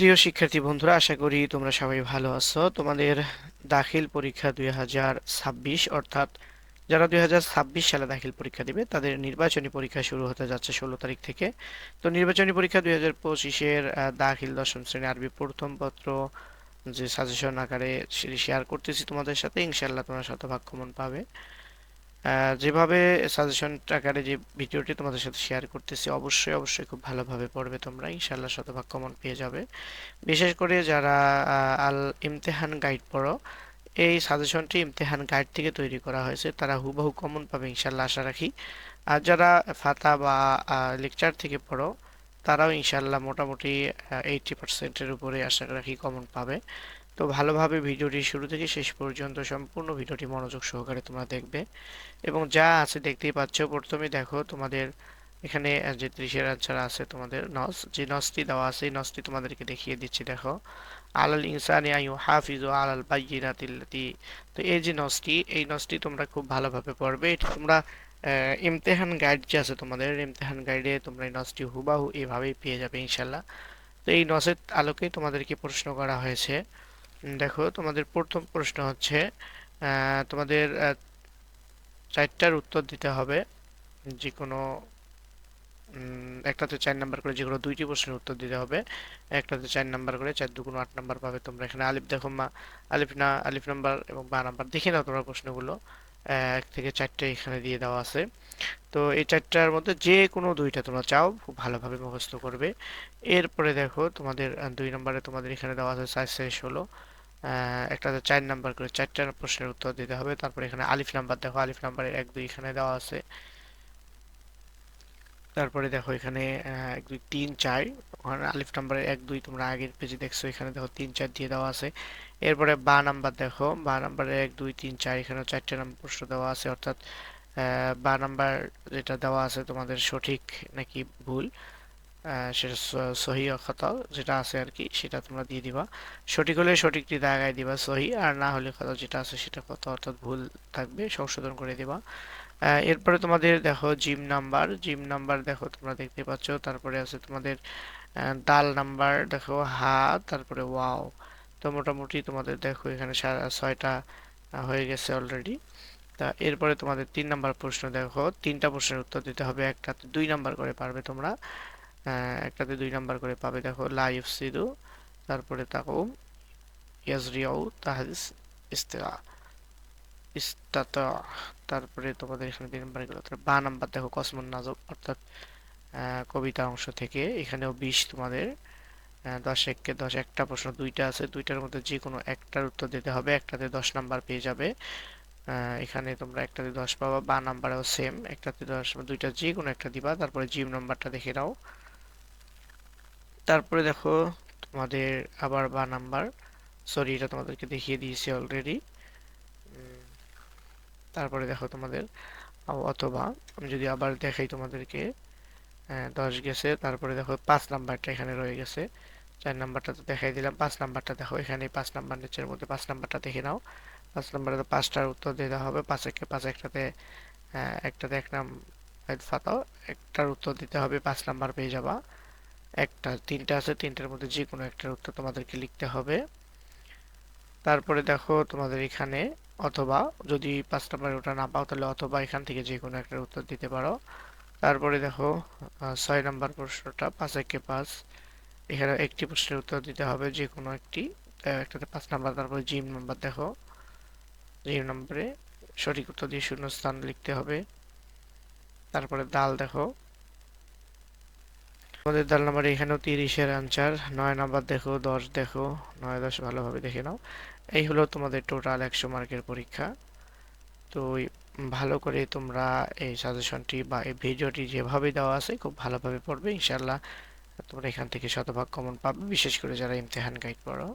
প্রিয় শিক্ষার্থী বন্ধুরা, আশা করি তোমরা সবাই ভালো আছো। তোমাদের দাখিল পরীক্ষা দুই হাজার ছাব্বিশ, অর্থাৎ যারা দুই হাজার ছাব্বিশ সালে দাখিল পরীক্ষা দিবে, তাদের নির্বাচনী পরীক্ষা শুরু হতে যাচ্ছে ষোলো তারিখ থেকে। তো নির্বাচনী পরীক্ষা দুই হাজার পঁচিশের দাখিল দশম শ্রেণি আরবি প্রথম পত্র যে সাজেশন আকারে শেয়ার করতেছি তোমাদের সাথে। ইনশাল্লাহ তোমরা শতভাগ কমন পাবে। যেভাবে সাজেশন আকারে যে ভিডিওটি তোমাদের সাথে শেয়ার করতেছি, অবশ্যই অবশ্যই খুব ভালোভাবে পড়বে তোমরা। ইনশাল্লাহ শতভাগ কমন পেয়ে যাবে। বিশেষ করে যারা আল ইমতেহান গাইড পড়ো, এই সাজেশনটি ইমতেহান গাইড থেকে তৈরি করা হয়েছে, তারা হুবহু কমন পাবে ইনশাল্লাহ আশা রাখি। আর যারা ফাতা বা লেকচার থেকে পড়ো, তারাও ইনশাল্লাহ মোটামুটি এইটি পার্সেন্টের উপরে আশা রাখি কমন পাবে। তো ভালোভাবে ভিডিওটি শুরু থেকে শেষ পর্যন্ত সম্পূর্ণ ভিডিওটি মনোযোগ সহকারে তোমরা দেখবে। এবং যা আছে দেখতেই পাচ্ছ, প্রথমে দেখো তোমাদের এখানে যে ত্রিশের আনসার আছে, তোমাদের নস, যে নসটি দেওয়া আছে, এই নসটি তোমাদেরকে দেখিয়ে দিচ্ছি। দেখো, আলাল ইনসানি আয়ু হাফিজ ও আলাল বাইনাতিল্লাতি তো এই যে নসটি, এই নসটি তোমরা খুব ভালোভাবে পড়বে। এটা তোমরা ইমতেহান গাইড যে আছে তোমাদের, ইমতেহান গাইডে তোমরা এই নসটি হুবাহু এইভাবেই পেয়ে যাবে ইনশাল্লাহ তো এই নসের আলোকে তোমাদেরকে প্রশ্ন করা হয়েছে দেখো, তোমাদের প্রথম প্রশ্ন হচ্ছে তোমাদের চারটার উত্তর দিতে হবে। যে কোনো একটাতে চার নাম্বার করে যে কোনো দুইটি প্রশ্নের উত্তর দিতে হবে। একটাতে চার নাম্বার করে চার দুগুণ আট নাম্বার পাবে তোমরা। এখানে আলিফ দেখো, মা, আলিফ না, আলিফ নাম্বার এবং বা নাম্বার। দেখে নাও তোমরা প্রশ্নগুলো। এক থেকে চারটে এখানে দিয়ে দেওয়া আছে। তো এই চারটার মধ্যে যে কোনো দুইটা তোমরা চাও, খুব ভালোভাবে মুখস্থ করবে। এরপরে দেখো, তোমাদের দুই নম্বরে তোমাদের এখানে দেওয়া আছে সাইজ শেষ হলো। একটাতে চার নাম্বার করে, চারটা প্রশ্নের উত্তর দিতে হবে। তারপরে এখানে আলিফ নাম্বার দেখো, আলিফ নাম্বারের এক দুই এখানে দেওয়া আছে। তারপরে দেখো এখানে এক, দুই, তিন, চার। ওখানে আলিফ নাম্বারের এক, দুই তোমরা আগের পেজে দেখছ, এখানে দেখো তিন, চার দিয়ে দেওয়া আছে। এরপরে বা নাম্বার দেখো, বা নাম্বারের এক, দুই, তিন, চার এখানে চারটে নাম্বার প্রশ্ন দেওয়া আছে, অর্থাৎ বা নাম্বার যেটা দেওয়া আছে তোমাদের সঠিক নাকি ভুল সেটা সহি অক্ষতা যেটা আছে আর কি, সেটা তোমরা দিয়ে দিবা। সঠিক হলে সঠিকটি দাগায় দিবা সহি, আর না হলে কথা যেটা আছে সেটা কত অর্থাৎ ভুল থাকবে, সংশোধন করে দিবা। এরপরে তোমাদের দেখো জিম নাম্বার জিম নাম্বার দেখো তোমরা দেখতে পাচ্ছ। তারপরে আছে তোমাদের দাল নাম্বার দেখো হা তারপরে ওয়াও তো মোটামুটি তোমাদের দেখো এখানে ছয়টা হয়ে গেছে অলরেডি তা এরপরে তোমাদের তিন নাম্বার প্রশ্ন দেখো। তিনটা প্রশ্নের উত্তর দিতে হবে, একটাতে দুই নাম্বার করে পারবে তোমরা। একটাতে দুই নাম্বার করে পাবে দেখো লাইফ ইফসিদু তারপরে তাকো, ইয়াজরিয়াউ, তাহাদিস ইস্তা ইস্তাতা। তারপরে তোমাদের এখানে নাম্বার গেল বা নাম্বার দেখো কসমন নাজক অর্থাৎ কবিতা অংশ থেকে। এখানেও বিশ তোমাদের দশ এককে দশ, একটা প্রশ্ন দুইটা আছে, দুইটার মধ্যে যে কোনো একটার উত্তর দিতে হবে, একটাতে দশ নাম্বার পেয়ে যাবে। এখানে তোমরা একটাতে দশ পাবা, বা নাম্বারেও সেম একটাতে দশ দুইটা যে কোনো একটা দিবা, তারপরে জিম নাম্বারটা দেখে নাও। তারপরে দেখো তোমাদের আবার বা নাম্বার সরি এটা তোমাদেরকে দেখিয়ে দিয়েছি অলরেডি তারপরে দেখো তোমাদের অথবা আমি যদি আবার দেখাই তোমাদেরকে দশ গেছে, তারপরে দেখো পাঁচ নাম্বারটা এখানে রয়ে গেছে, চার নাম্বারটা তো দেখাই দিলাম, পাঁচ নাম্বারটা দেখো এখানে পাঁচ নাম্বার নিচের মধ্যে পাঁচ নাম্বারটা দেখে নাও, পাঁচ নাম্বারে তো পাঁচটার উত্তর দিতে হবে, পাঁচ একে পাঁচ একটাতে একটাতে এক নাম ফাতাও একটার উত্তর দিতে হবে, পাঁচ নাম্বার পেয়ে যাবা, একটা, তিনটা আছে, তিনটার মধ্যে যে কোনো একটার উত্তর তোমাদেরকে লিখতে হবে, তারপরে দেখো তোমাদের এখানে অথবা যদি পাঁচ নাম্বার ওটা না পাও, তাহলে অথবা এখান থেকে যে কোনো একটা উত্তর দিতে পারো। তারপরে দেখো ছয় নাম্বার প্রশ্নটা, পাঁচ একে পাঁচ। এখানে একটি প্রশ্নের উত্তর দিতে হবে যে কোনো একটি একটাতে পাঁচ নাম্বার, তারপরে জিম নাম্বার দেখো। জিম নাম্বারে সঠিক উত্তর দিয়ে শূন্য স্থান লিখতে হবে। তারপরে দাল দেখো। আমাদের দাল নাম্বার এখানেও তিরিশের আনসার নয় নাম্বার দেখো, দশ দেখো, নয় দশ ভালোভাবে দেখে নাও। এই হলো তোমাদের টোটাল একশো মার্কের পরীক্ষা। তো ভালো করে তোমরা এই সাজেশনটি বা এই ভিডিওটি যেভাবে দেওয়া আছে, খুব ভালোভাবে পড়বে ইনশাল্লাহ তোমরা এখান থেকে শতভাগ কমন পাবে, বিশেষ করে যারা ইমতেহান গাইড পড়ো।